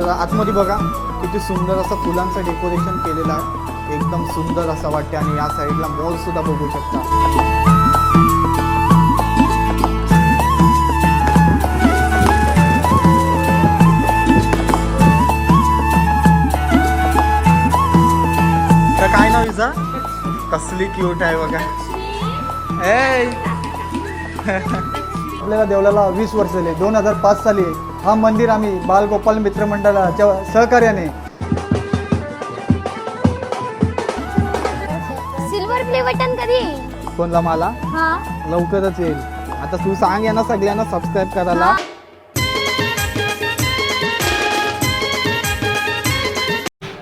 तर आतमध्ये बघा किती सुंदर असं फुलांचं डेकोरेशन केलेलं आहे. एकदम सुंदर असं वाटते आणि या साईडला मोर सुद्धा बघू शकता. काय नाव हिचा कसली क्यूट आहे बघा. ए आपल्याला देवळाला वीस वर्ष झाले दोन हजार पाच साली. हा मंदिर आम्ही बालगोपाल मित्रमंडळाच्या सहकार्याने सिल्वर प्ले बटन कधी कोणला मला? हा. लवकरच येईल. आता तू सांग या ना सगळ्यांना सबस्क्राईब करायला.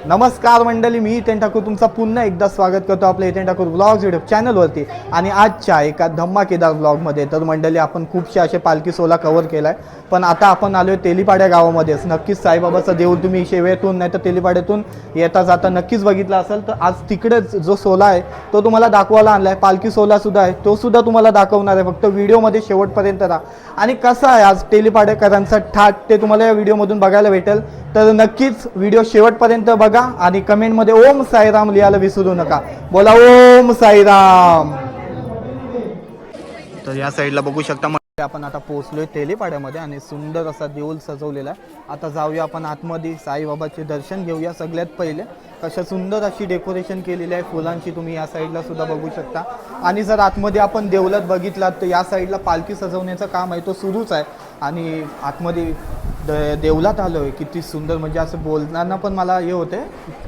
नमस्कार मंडळी मी इथे ठाकूर. तुमचं पुन्हा एकदा स्वागत करतो आपल्या इथे ठाकूर ब्लॉग्स युट्यूब चॅनलवरती आणि आजच्या एका धम्माकेदार ब्लॉगमध्ये तर मंडळी आपण खूपशे असे पालखी सोला कव्हर केला आहे पण आता आपण आलो आहे तेलीपाड्या गावामध्येच नक्कीच साईबाबाचा देऊळ तुम्ही शेवेतून नाही तर तेलीपाड्यातून येता जाता नक्कीच बघितला असेल तर आज तिकडेच जो सोला आहे तो तुम्हाला दाखवायला आणला आहे पालखी सोलासुद्धा आहे. तो सुद्धा तुम्हाला दाखवणार आहे. फक्त व्हिडिओमध्ये शेवटपर्यंत राहा. आणि कसं आहे आज तेलीपाड्याकरांचा ठाट ते तुम्हाला या व्हिडिओमधून बघायला भेटेल. तर नक्कीच व्हिडिओ शेवटपर्यंत बघा आणि कमेंटमध्ये ओम साईराम लिहायला विसरू नका. बोला ओम साईराम. तर या साईडला बघू शकता आपण आता पोहोचलोय तेलीपाड्यामध्ये आणि सुंदर असा देऊल सजवलेला आहे. आता जाऊया आपण आतमध्ये साईबाबाचे दर्शन घेऊया सगळ्यात पहिले. कशा सुंदर अशी डेकोरेशन केलेली आहे फुलांची तुम्ही या साईडला सुद्धा बघू शकता. आणि जर आतमध्ये आपण देवलात बघितलात तर या साईडला पालखी सजवण्याचं काम आहे तो सुरूच आहे. आणि आतमध्ये द देवलात आलो आहे किती सुंदर. म्हणजे असं बोलताना पण मला हे होते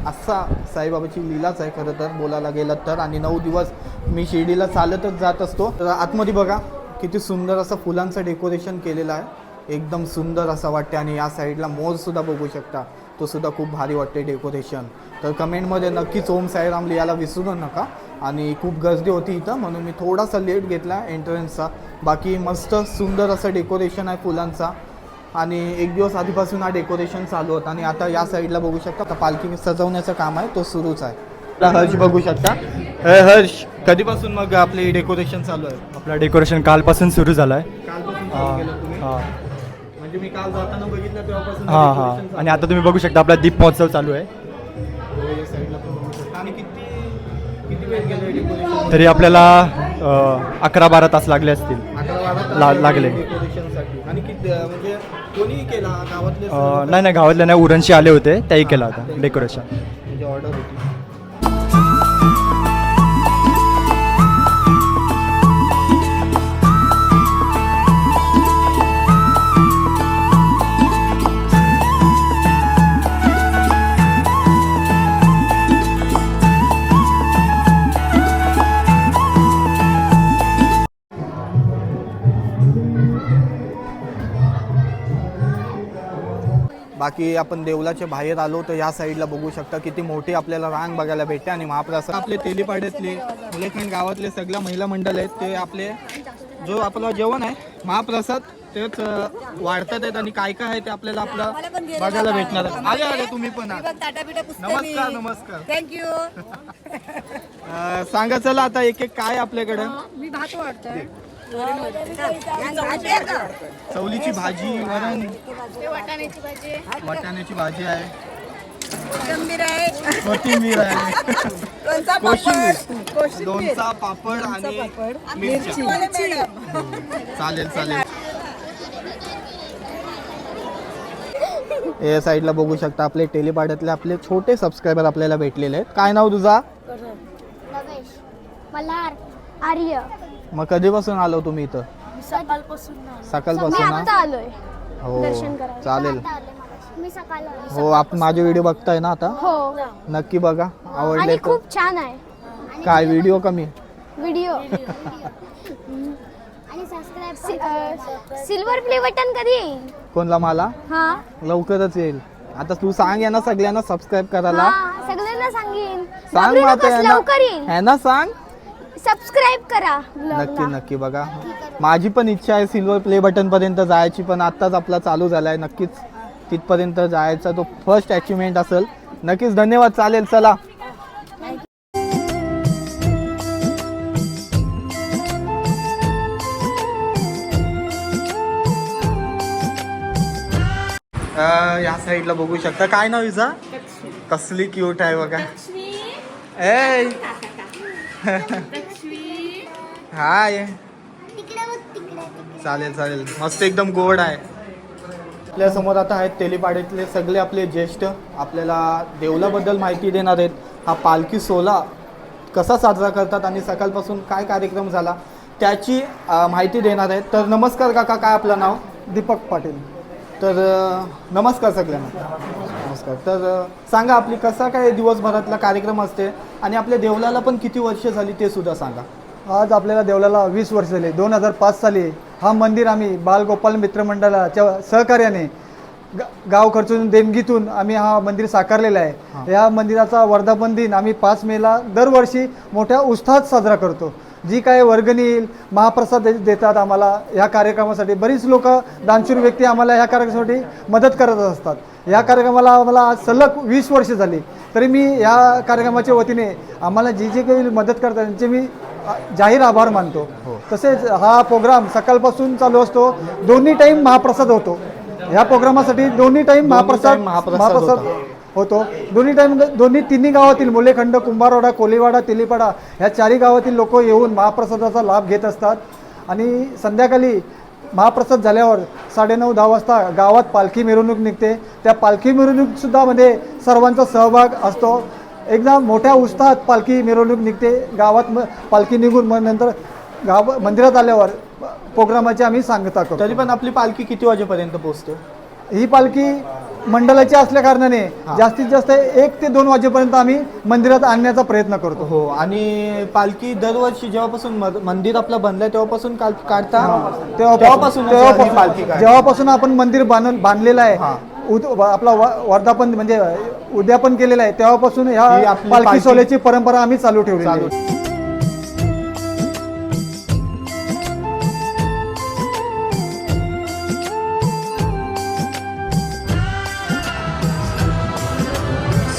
असा साईबाबाची लीलाच आहे खरं तर बोलायला गेलं तर. आणि नऊ दिवस मी शिर्डीला चालतच जात असतो. तर आतमध्ये बघा किती सुंदर असं फुलांचं डेकोरेशन केलेलं आहे. एकदम सुंदर असं वाटते आणि या साईडला मोरसुद्धा बघू शकता. तो सुद्धा खूप भारी वाटते डेकोरेशन तर कमेंटमध्ये नक्कीच ओम साईराम लिहायला विसरू नका. आणि खूप गर्दी होती इथं म्हणून मी थोडासा लेट घेतला एंट्रन्सचा बाकी मस्त सुंदर असं डेकोरेशन आहे फुलांचा. आणि एक दिवस आधीपासून हा डेकोरेशन चालू होता. आणि आता या साईडला बघू शकता आता पालखी सजवण्याचं काम आहे तो सुरूच आहे. हर्ष बघू शकता. हर्ष कधीपासून मग आपले डेकोरेशन चालू आहे? आपलं डेकोरेशन कालपासून सुरू झालं आहे कालपासून हां चालू केलं तुम्ही? हां. म्हणजे मी काल जाताना बघितलं तेव्हापासून हां decoration हां आणि आता तुम्ही बघू शकता आपला दीप महोत्सव चालू आहे. आहे. या साईडला पण बघू शकता. आणि किती किती वेळ गेले डेकोरेशन तरी आपल्याला अ, अकरा बारा तास लागले असतील. ला- लागले. डेकोरेशनसाठी आणि किती म्हणजे कोणी केला गावातले अ, सर्व नाही नाही गावातल्या नाही उरणशी आले होते त्याही केलं होता डेकोरेशन म्हणजे ऑर्डर होती. बाकी आपण देवलाच्या बाहेर आलो तर या साईडला बघू शकता किती मोठी आपल्याला रांग बघायला भेटते आणि महाप्रसाद. आपले तेलीपाड्यातले मुलेखंड गावातले सगळ्या महिला मंडळ आहेत ते आपले जो आपलं जेवण आहे महाप्रसाद तेच वाढतात आहेत आणि काय काय आहे ते आपल्याला आपलं बघायला भेटणार. आले आले तुम्ही पण. नमस्कार नमस्कार. थँक्यू सांगा चला आता एक एक काय आपल्याकडे? मी भात वाटतोय चवलीची भाजी वरण. वाटाण्याची भाजी वाटाण्याची भाजी आहे. कोथिंबीर आहे. कोथिंबीर आहे कोशिंबीर. लोणचा पापड आणि मिरची. चालेल चालेल. या साईडला बघू शकता आपले टेलीपाड्यातले आपले छोटे सबस्क्रायबर आपल्याला भेटलेले आहेत. काय नाव तुझा? मल्हार. आर्य. मग कधीपासून आलो तुम्ही इथं? सकाळपासून सकाळपासून मी ना? आता आलोय. हो दर्शन करायला. चालेल. मी सकाळ हो आपण माझे व्हिडिओ बघताय ना आता? हो. नक्की बघा. आवडले आणि तर. खूप छान आहे. काय व्हिडिओ कमी? व्हिडिओ आणि सबस्क्राईब सिल्वर प्ले बटन कधी येईल? कोणला मला? हा. लवकरच येईल. आता तू सांग या ना सगळ्यांना सबस्क्राईब करायला. हा सगळ्यांना सांगेन. सांग घाबरू मग नकोस, लवकर येईल. यांना सांग. सबस्क्राईब करा. नक्की. नक्की बघा. माझी पण इच्छा आहे सिल्वर प्ले बटन पर्यंत जायची पण आत्ताच आपला चालू झालाय. नक्कीच तिथपर्यंत जायचा तो फर्स्ट अचिव्हमेंट असेल. नक्कीच धन्यवाद. चालेल चला. अं, या साईडला बघू शकता. काय नाव हिचा? कसली क्यूट आहे बघा. ए हाय. चालेल चालेल. मस्त एकदम गोड आहे. आपल्यासमोर आता आहेत तेलीपाड्यातले सगळे आपले ज्येष्ठ. आपल्याला देवलाबद्दल माहिती देणार आहेत. हा पालखी सोहळा कसा साजरा करतात आणि सकाळपासून काय कार्यक्रम झाला त्याची माहिती देणार आहेत. तर नमस्कार काका काय आपलं नाव? दीपक पाटील. तर नमस्कार सगळ्यांना. नमस्कार तर सांगा आपली कसा काय दिवसभरातला कार्यक्रम असते आणि आपल्या देवलाला पण किती वर्ष झाली ते सुद्धा सांगा. आज आपल्याला देवळाला वीस वर्ष झाले. दोन हजार पाच साली हा मंदिर आम्ही बालगोपाल मित्रमंडळाच्या सहकार्याने ग- गाव खर्चून देणगीतून आम्ही हा मंदिर साकारलेला आहे. या मंदिराचा वर्धापन दिन आम्ही पाच मेला दरवर्षी मोठ्या उत्साहात साजरा करतो. जी काय वर्गणी येईल महाप्रसाद दे- देतात आम्हाला ह्या कार्यक्रमासाठी. बरीच लोक दानशूर व्यक्ती आम्हाला ह्या कार्यक्रमासाठी मदत करत असतात. या कार्यक्रमाला आम्हाला आज सलग वीस वर्ष झाली. तरी मी या कार्यक्रमाच्या वतीने आम्हाला जी जी काही मदत करतात त्यांचे मी जाहीर आभार मानतो. तसेच हा प्रोग्राम सकाळपासून चालू असतो. दोन्ही टाईम महाप्रसाद होतो. ह्या प्रोग्रामासाठी दोन्ही टाईम महाप्रसाद महाप्रसाद होतो. दोन्ही टाईम दोन्ही तिन्ही गावातील मुलेखंड कुंभारवाडा कोलीवाडा तेलीपाडा ह्या चारही गावातील लोक येऊन महाप्रसादाचा लाभ घेत असतात. आणि संध्याकाळी महाप्रसाद झाल्यावर साडेनऊ दहा वाजता गावात पालखी मिरवणूक निघते. त्या पालखी मिरवणूकसुद्धा मध्ये सर्वांचा सहभाग असतो. एकदम मोठ्या उत्साहात पालखी मिरवणूक निघते. गावात म पालखी निघून मग नंतर गाव मंदिरात आल्यावर प्रोग्रामाची आम्ही सांगता करतो. तरी पण आपली पालखी किती वाजेपर्यंत पोहोचते? ही पालखी मंडळाची असल्या कारणाने जास्तीत जास्त एक ते दोन वाजेपर्यंत आम्ही मंदिरात आणण्याचा प्रयत्न करतो. हो आणि पालखी दरवर्षी जेव्हापासून मद- मंदिर आपलं बनलंय तेव्हापासून काढ- काढता? तेव्हापासून पालखी. जेव्हापासून आपण मंदिर बांध बांधलेलं. आहे आपला वर्धापन म्हणजे उद्यापन केलेलं आहे तेव्हापासून ह्या पालखी सोहळ्याची परंपरा आम्ही चालू ठेवली.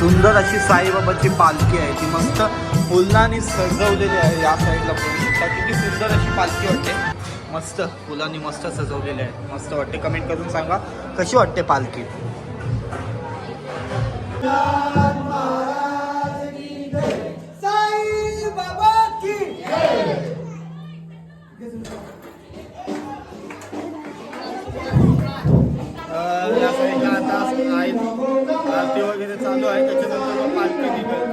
सुंदर अशी साईबाबाची पालखी आहे. ती मस्त फुलांनी सजवलेली आहे या साईडला बघू शकता. किती सुंदर अशी पालखी वाटते. मस्त फुलांनी मस्त सजवलेली आहे. मस्त वाटते. कमेंट करून सांगा कशी वाटते पालखी? या आहेत. आरती वगैरे चालू आहे त्याच्यानंतर पालखी निघेल.